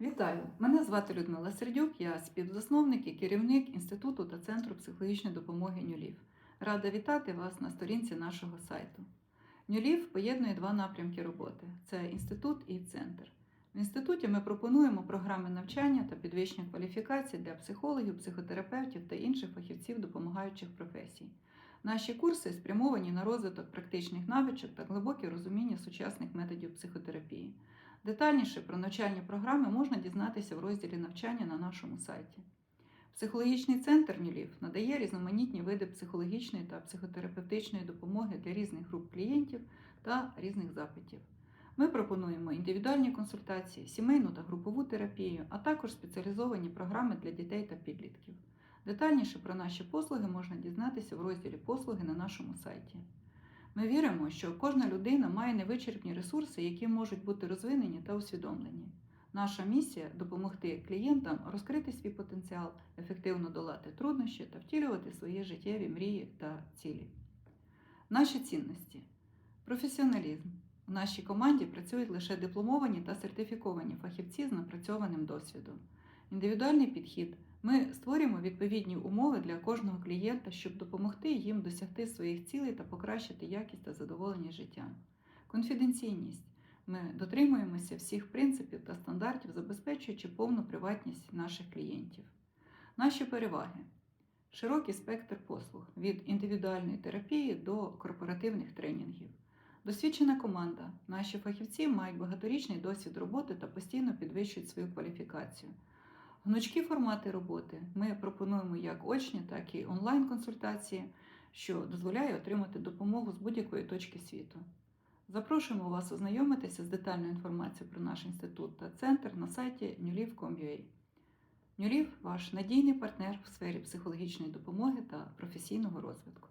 Вітаю! Мене звати Людмила Сердюк, я співзасновник і керівник Інституту та Центру психологічної допомоги Нюлів. Рада вітати вас на сторінці нашого сайту. Нюлів поєднує два напрямки роботи: це інститут і центр. В інституті ми пропонуємо програми навчання та підвищення кваліфікацій для психологів, психотерапевтів та інших фахівців допомагаючих професій. Наші курси спрямовані на розвиток практичних навичок та глибоке розуміння сучасних методів психотерапії. Детальніше про навчальні програми можна дізнатися в розділі навчання на нашому сайті. Психологічний центр Нюлів надає різноманітні види психологічної та психотерапевтичної допомоги для різних груп клієнтів та різних запитів. Ми пропонуємо індивідуальні консультації, сімейну та групову терапію, а також спеціалізовані програми для дітей та підлітків. Детальніше про наші послуги можна дізнатися в розділі Послуги на нашому сайті. Ми віримо, що кожна людина має невичерпні ресурси, які можуть бути розвинені та усвідомлені. Наша місія допомогти клієнтам розкрити свій потенціал, ефективно долати труднощі та втілювати свої життєві мрії та цілі. Наші цінності професіоналізм. У нашій команді працюють лише дипломовані та сертифіковані фахівці з напрацьованим досвідом. Індивідуальний підхід. Ми створюємо відповідні умови для кожного клієнта, щоб допомогти їм досягти своїх цілей та покращити якість та задоволення життя. Конфіденційність. Ми дотримуємося всіх принципів та стандартів, забезпечуючи повну приватність наших клієнтів. Наші переваги. Широкий спектр послуг від індивідуальної терапії до корпоративних тренінгів. Досвідчена команда. Наші фахівці мають багаторічний досвід роботи та постійно підвищують свою кваліфікацію. Гнучкі формати роботи. Ми пропонуємо як очні, так і онлайн-консультації, що дозволяє отримати допомогу з будь-якої точки світу. Запрошуємо вас ознайомитися з детальною інформацією про наш інститут та центр на сайті newliv.com.ua. Нюлів ваш надійний партнер в сфері психологічної допомоги та професійного розвитку.